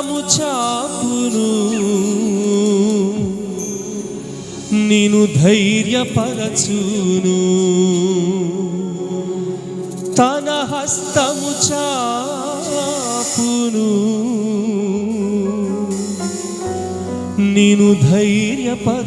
హస్తము చాపును. నిను ధైర్యపరచును. తన హస్తము చాపును. నిను ధైర్యపరచును.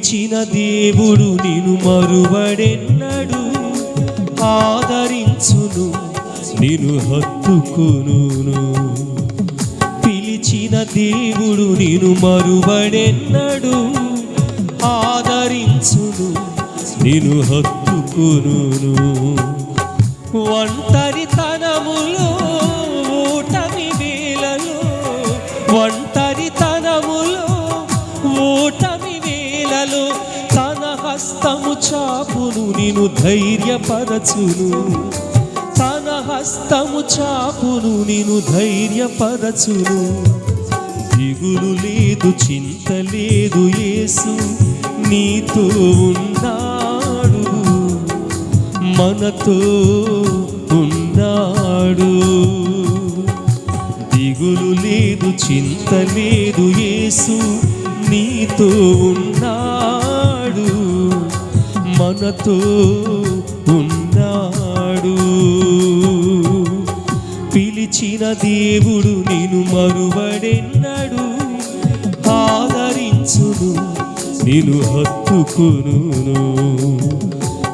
పిలిచిన దేవుడు నిన్ను మరువడెన్నడు. ఆదరించును నిన్ను హత్తుకును పిలిచిన దేవుడు నిన్ను మరువడెన్నడు. ఆదరించును నిన్ను హత్తుకును వంట నిన్ను ధైర్యపరచును. తన హస్తము చాపును నిన్ను ధైర్యపరచును. దిగులు లేదు చింత లేదు యేసు నీతో ఉన్నాడు. మనతో ఉన్నాడు. దిగులు లేదు చింత లేదు యేసు నీతో ఉన్నాడు. మనతో ఉన్నాడు. పిలిచిన దేవుడు నేను మరువడెన్నడు. ఆదరించును నేను హత్తుకును.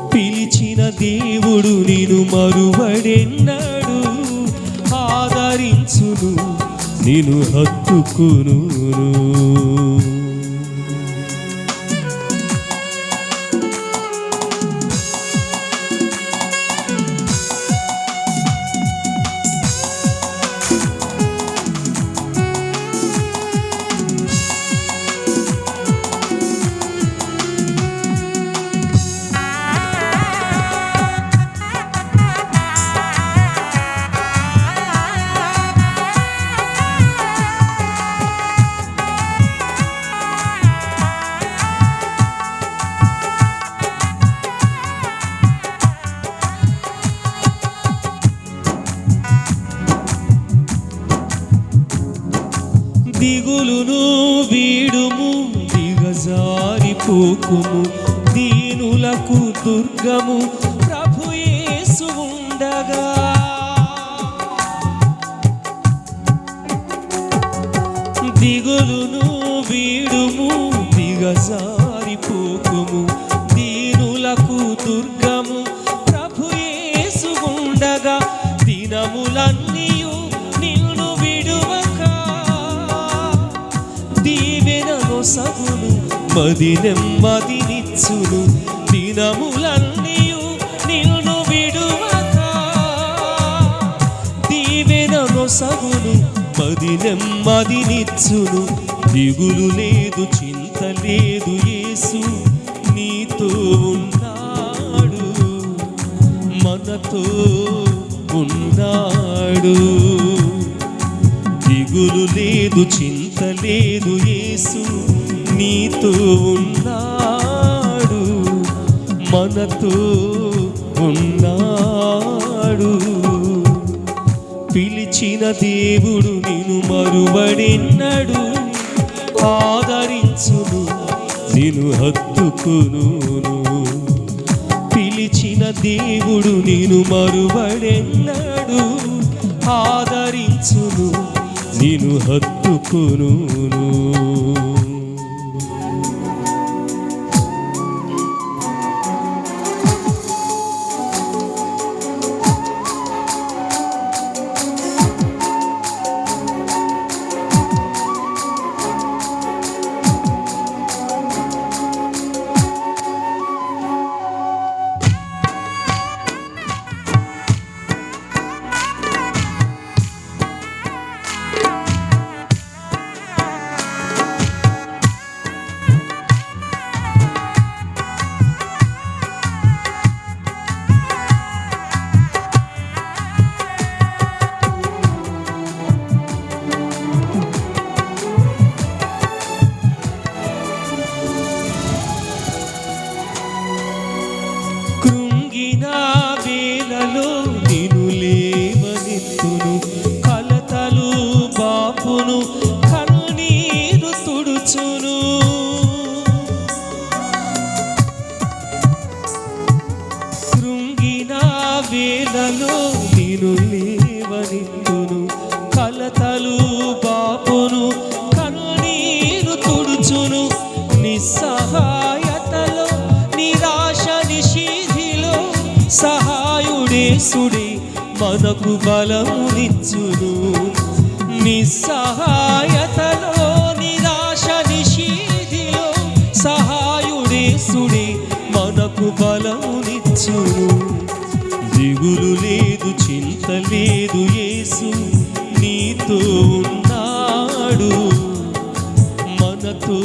పిలిచిన దేవుడు నేను మరువడెన్నాడు. ఆదరించును నేను హత్తుకును. వీడును వీడుము దిగజారిపోకుము దీనులకు దుర్గము ప్రభు యేసు ఉండగా. దిగులును వీడుము దిగజారి దీవెనను సగును మది నెమ్మదినిచ్చును దినములన్నీయు నిన్ను విడువక. దీవెన సగును మది నెమ్మదినిచ్చును దిగులు లేదు చింత లేదు యేసు. నీతో ఉన్నాడు మనతో ఉన్నాడు. దిగులు లేదు చింత లేదు ఏ నీతో ఉన్నాడు మనతో ఉన్నాడు. పిలిచిన దేవుడు నిన్ను మరువడిన్నడు ఆదరించును నిన్ను హత్తుకును పిలిచిన దేవుడు నేను మరువడెన్నడు ఆదరించును నేను హత్తుకును వేలలో నేను లేవనెత్తును. కలతలు బాపును కన్నీరు తుడుచును. నిస్సహాయతలో నిరాశ నిషీధిలో సహాయుడేసుడే మనకు బలమునిచ్చును. నిస్సహాయత దిగులు లేదు చింత లేదు యేసు నీతో ఉన్నాడు. మనతో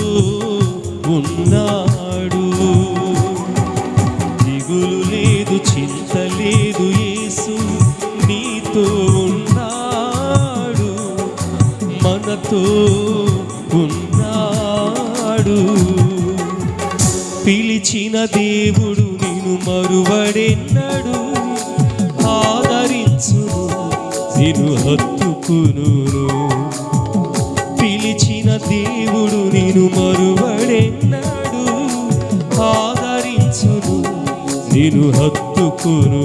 ఉన్నాడు. దిగులు లేదు చింత లేదు యేసు నీతో ఉన్నాడు. మనతో ఉన్నాడు. పిలిచిన దేవుడు నిన్ను మరువడెన్నడు. నిన్ను హత్తుకును పిలిచిన దేవుడు నిన్ను మరువడెన్నాడు ఆదరించును. నిన్ను హత్తుకును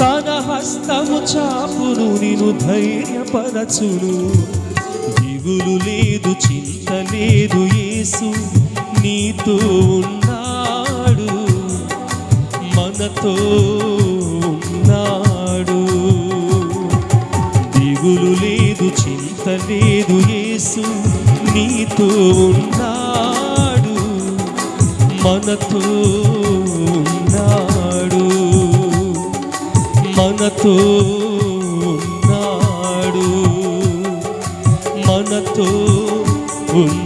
తన హస్తము చాపును నిన్ను ధైర్యపరచును. దిగులు లేదు చింత లేదు యేసు నీతో ఉన్నాడు మనతో ఉన్నాడు. దిగులు లేదు చింత లేదు యేసు నీతో ఉన్నాడు మనతో మనతో ఉన్నాడు. మనతో ఉన్నాడు